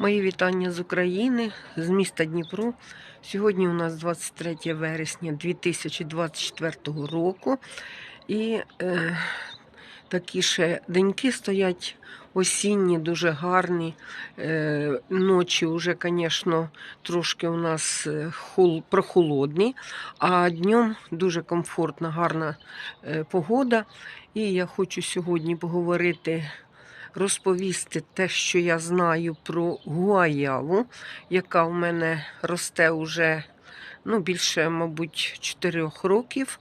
Мої вітання з України, з міста Дніпро. Сьогодні у нас 23 вересня 2024 року. І е, такі ще деньки стоять осінні, дуже гарні. Е, ночі вже, звісно, трошки у нас е, хол, прохолодні, а днем дуже комфортна, гарна е, погода. І я хочу сьогодні поговорити розповісти те, що я знаю про гуаяву, яка в мене росте уже ну, більше, мабуть, 4 років.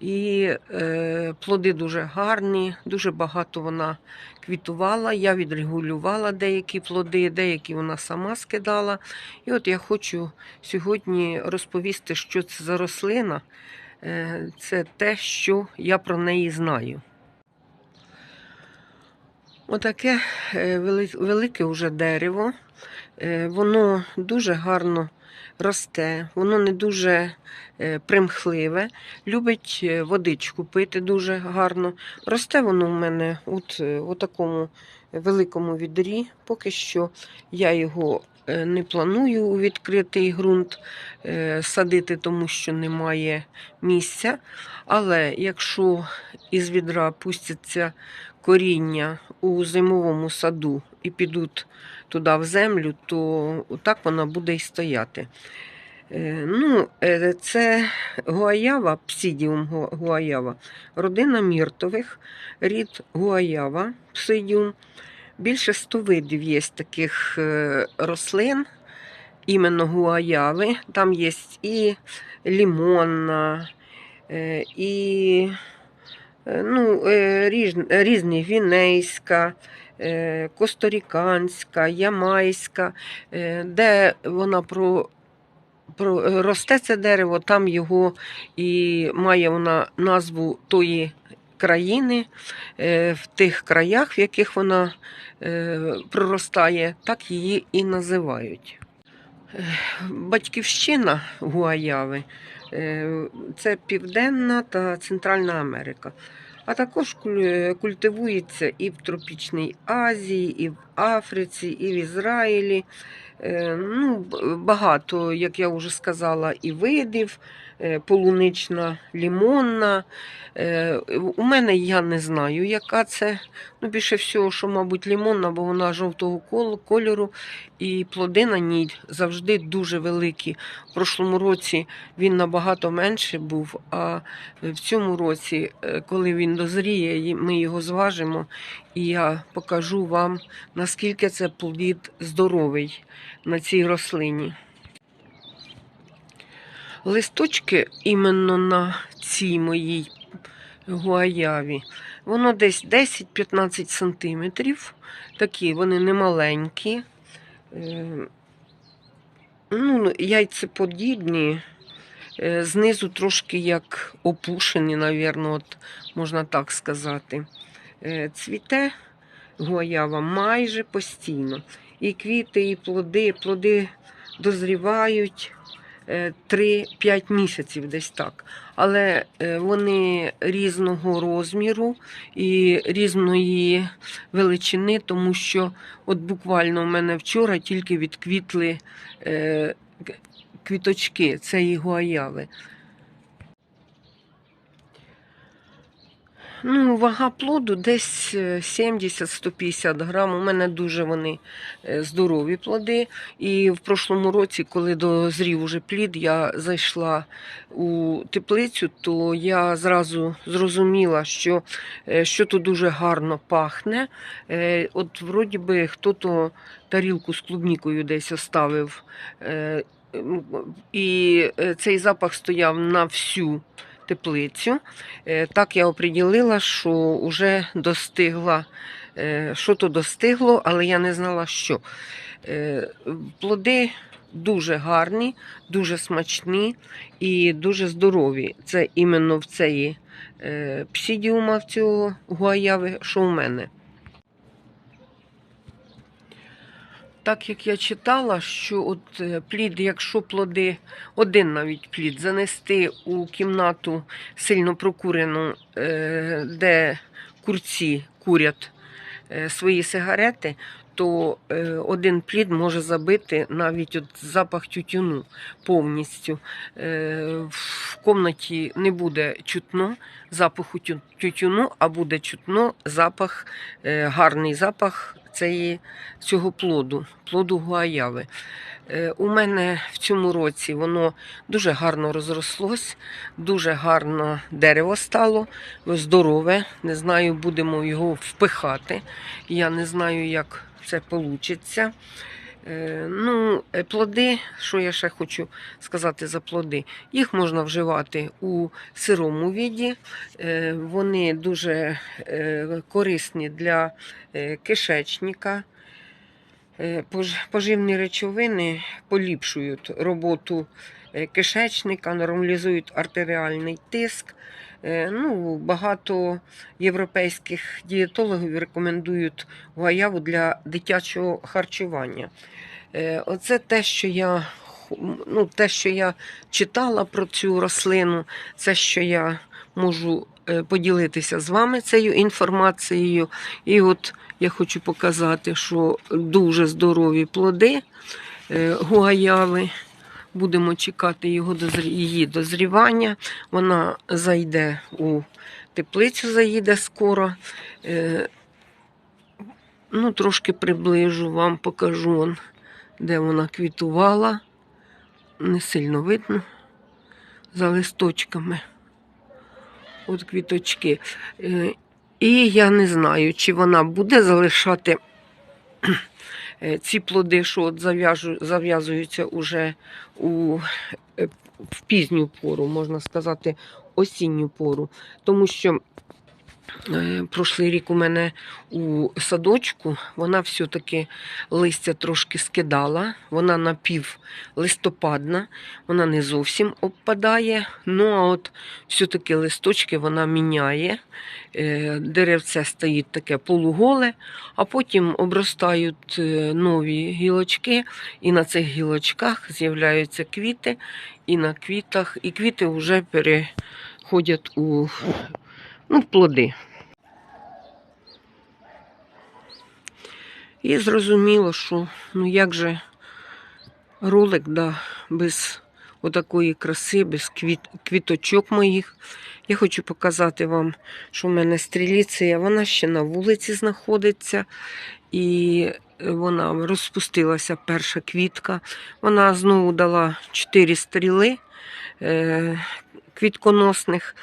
І е, плоди дуже гарні, дуже багато вона квітувала. Я відрегулювала деякі плоди, деякі вона сама скидала. І от я хочу сьогодні розповісти, що це за рослина. Е, це те, що я про неї знаю. Отаке е, велике вже дерево. Е, Воно дуже гарно росте, воно не дуже е, примхливе, любить водичку пити дуже гарно. Росте воно в мене от, у такому великому відрі. Поки що я його не планую у відкритий ґрунт садити, тому що немає місця. Але якщо із відра пустяться коріння у зимовому саду і підуть туди в землю, то так вона буде і стояти. Е, Ну, е, це гуаява, псидіум гуаява, родина міртових, рід гуаява, псидіум. Більше 100 видів є таких е, рослин, іменно гуаяви. Там є і лімонна, і ну, е, різ, різні гвінейська, е, косторіканська, ямайська, е, де вона про, е, росте це дерево, там його і має вона назву тої країни, е, в тих краях, в яких вона е, проростає, так її і називають. Е, Батьківщина Гуаяви е, це Південна та Центральна Америка. А також куль- культивується і в Тропічній Азії, і в Африці, і в Ізраїлі. Е, Ну, багато, як я вже сказала, і видів, е, полунична, лімонна. Е, У мене я не знаю, яка це. Ну, більше всього, що, мабуть, лімонна, бо вона жовтого кольору, і плоди на ній завжди дуже великі. В прошлому році він набагато менше був, а в цьому році, коли він дозріє, ми його зважимо, і я покажу вам, наскільки це плід здоровий на цій рослині. Листочки іменно на цій моїй гуаяві, воно десь 10-15 сантиметрів. Такі вони не маленькі. Е, Ну, яйцеподібні, е, знизу трошки як опушені, навірно, от можна так сказати. Е, Цвіте гуаява майже постійно. І квіти, і плоди, плоди дозрівають 3-5 місяців десь так. Але е, вони різного розміру і різної величини, тому що от буквально у мене вчора тільки відквітли е, квіточки цієї гуаяви. Ну, вага плоду десь е, 70-150 грам. У мене дуже вони е, здорові плоди. І в прошлому році, коли дозрів уже плід, я зайшла у теплицю, то я зразу зрозуміла, що, е, що тут дуже гарно пахне. Е, От вроді би хто-то тарілку з клубнікою десь оставив. е, І е, цей запах стояв на всю теплицю. Е, Так я оприділила, що вже достигла, е, що то достигло, але я не знала, що. Е, Плоди дуже гарні, дуже смачні і дуже здорові. Це іменно в е, псідіума, в цього гуаяви, що в мене. Так як я читала, що от е, плід, якщо плоди, один навіть плід занести у кімнату сильно прокурену, е, де курці курять, е, свої сигарети, то е, один плід може забити навіть от запах тютюну повністю. Е, В комнаті не буде чутно запаху тютюну, а буде чутно запах, е, гарний запах цієї, цього плоду, плоду гуаяви. У мене в цьому році воно дуже гарно розрослось, дуже гарно дерево стало, здорове. Не знаю, будемо його впихати. Я не знаю, як це вийде. Ну, е, плоди, що я ще хочу сказати за плоди, їх можна вживати у сирому віді. Е, Вони дуже е, корисні для кишечника. Поживні речовини поліпшують роботу кишечника, нормалізують артеріальний тиск. Е, Ну, багато європейських дієтологів рекомендують гуаяву для дитячого харчування. Е, Оце те, що я ну, те, що я читала про цю рослину, це що я можу е, поділитися з вами цією інформацією. І от я хочу показати, що дуже здорові плоди гуаяви. Будемо чекати його її дозрівання. Вона зайде у теплицю, заїде скоро. Е, Ну, трошки приближу вам, покажу, де вона квітувала. Не сильно видно за листочками. От квіточки. Е, І я не знаю, чи вона буде залишати ці плоди, що от зав'язуються уже у, е, в пізню пору, можна сказати, осінню пору. Тому що е, прошлий рік у мене у садочку вона все-таки листя трошки скидала, вона напівлистопадна, вона не зовсім обпадає. Ну а от все-таки листочки вона міняє. Е, Деревце стоїть таке полуголе, а потім обростають е, нові гілочки, і на цих гілочках з'являються квіти, і на квітах, і квіти вже переходять у ну, плоди. І зрозуміло, що ну як же ролик да, без отакої краси, без квіт, квіточок моїх. Я хочу показати вам, що в мене стріліція, вона ще на вулиці знаходиться. І вона розпустилася перша квітка. Вона знову дала 4 стріли е, квітконосних.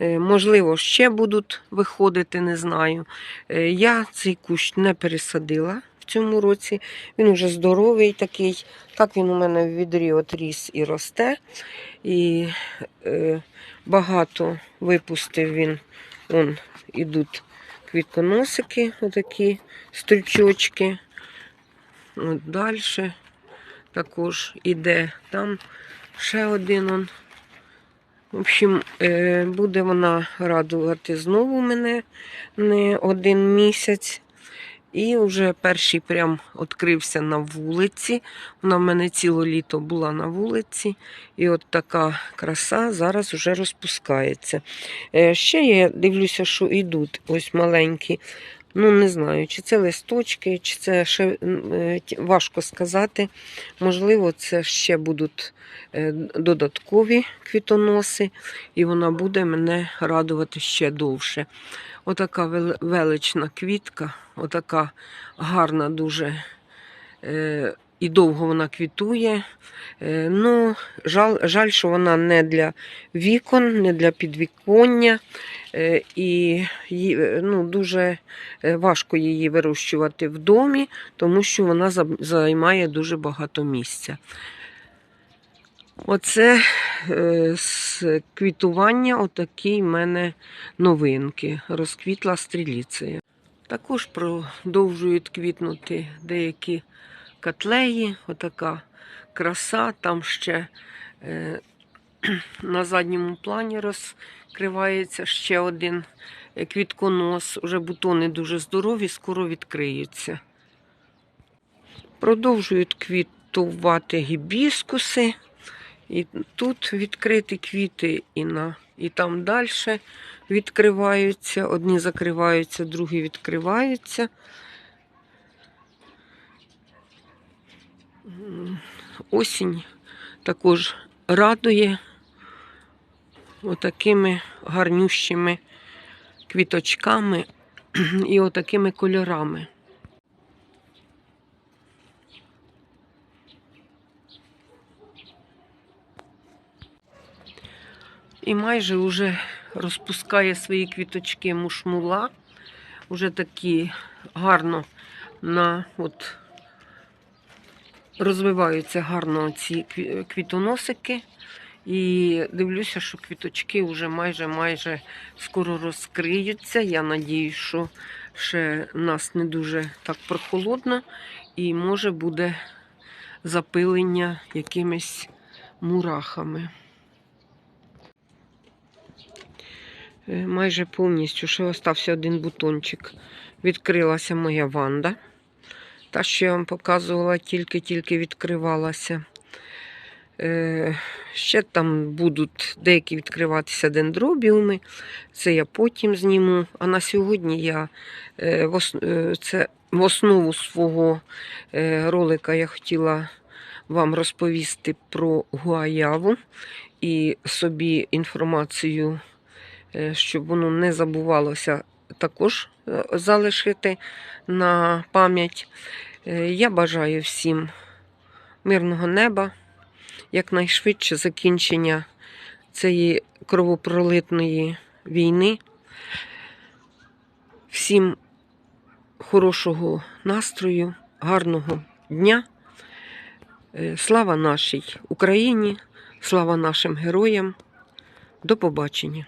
Е, Можливо, ще будуть виходити, не знаю. Е, Я цей кущ не пересадила в цьому році. Він уже здоровий такий. Так він у мене в відрі от і росте. І е, багато випустив він. Он ідуть квітконосики, отакі стрючочки. От далі також іде там ще один. Он. В общем, е, буде вона радувати знову мене не один місяць. І вже перший прям відкрився на вулиці. Вона в мене ціле літо була на вулиці. І от така краса зараз вже розпускається. Е, Ще я дивлюся, що йдуть ось маленькі. Ну, не знаю, чи це листочки, чи це ще е, важко сказати. Можливо, це ще будуть е, додаткові квітоноси, і вона буде мене радувати ще довше. Отака велична квітка, отака гарна дуже. І довго вона квітує. Е, ну, жаль, жаль, що вона не для вікон, не для підвіконня. Е, і е, ну, дуже важко її вирощувати в домі, тому що вона займає дуже багато місця. Оце з квітування отакі в мене новинки. Розквітла стріліцея. Також продовжують квітнути деякі котлеї, отака краса. Там ще е, на задньому плані розкривається ще один е, квітконос. Уже бутони дуже здорові, скоро відкриються. Продовжують квітувати гібіскуси. І тут відкриті квіти, і, на, і там далі відкриваються, одні закриваються, другі відкриваються. Осінь також радує отакими гарнющими квіточками і отакими кольорами. І майже вже розпускає свої квіточки мушмула. Уже такі гарно на от розвиваються гарно ці квітоносики. І дивлюся, що квіточки вже майже майже скоро розкриються. Я надію, що ще нас не дуже так прохолодно, і може буде запилення якимись мурахами. Е, Майже повністю ще остався один бутончик. Відкрилася моя ванда. Та, що я вам показувала, тільки-тільки відкривалася. Е, ще там будуть деякі відкриватися дендробіуми. Це я потім зніму. А на сьогодні я е, в, е, це в основу свого ролика я хотіла вам розповісти про гуаяву і собі інформацію, щоб воно не забувалося, також е, залишити на пам'ять. Е, Я бажаю всім мирного неба, якнайшвидше закінчення цієї кровопролитної війни. Всім хорошого настрою, гарного дня. Е, Слава нашій Україні, слава нашим героям. До побачення.